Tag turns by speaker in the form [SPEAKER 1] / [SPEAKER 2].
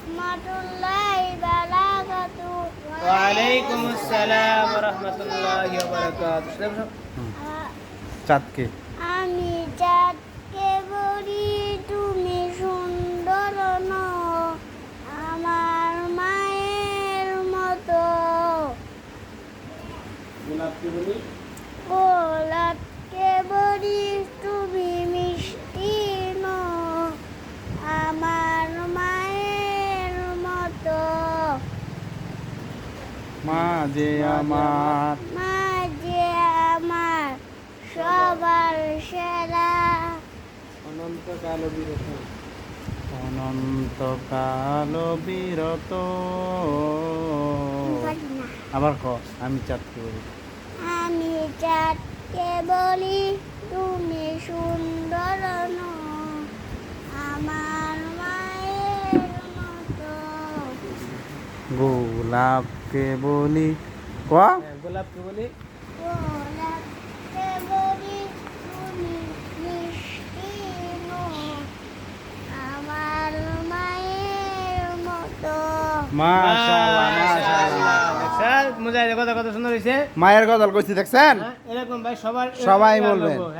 [SPEAKER 1] রহমাতুল্লাহি বারাকাতু
[SPEAKER 2] ওয়ালাইকুম আসসালাম ওয়া রাহমাতুল্লাহি ওয়া বারাকাতুহু
[SPEAKER 3] চাঁদকে।
[SPEAKER 1] আমি চাঁদকে বলি তুমি সুন্দর নও আমার মায়ের মতো।
[SPEAKER 2] গোলাপকে বলি?
[SPEAKER 3] মা যে আমার।
[SPEAKER 1] মা যে আমার সবার সেরা।
[SPEAKER 2] অনন্তকাল বিরত।
[SPEAKER 3] অনন্তকাল বিরত। আবার ক আমি চাঁদকে বলি।
[SPEAKER 1] আমি চাঁদকে বলি তুমি সুন্দর আমার মায়ের মতো।
[SPEAKER 3] গোলাপকে বলি ক?
[SPEAKER 2] হ্যাঁ, গোলাপকে বলি।
[SPEAKER 1] মায়ের
[SPEAKER 3] গজল কইছি দেখছেন?
[SPEAKER 2] হ্যাঁ, এরকম ভাই সবার
[SPEAKER 3] সবাই
[SPEAKER 2] এরকম
[SPEAKER 3] বলবেন।
[SPEAKER 2] বলব।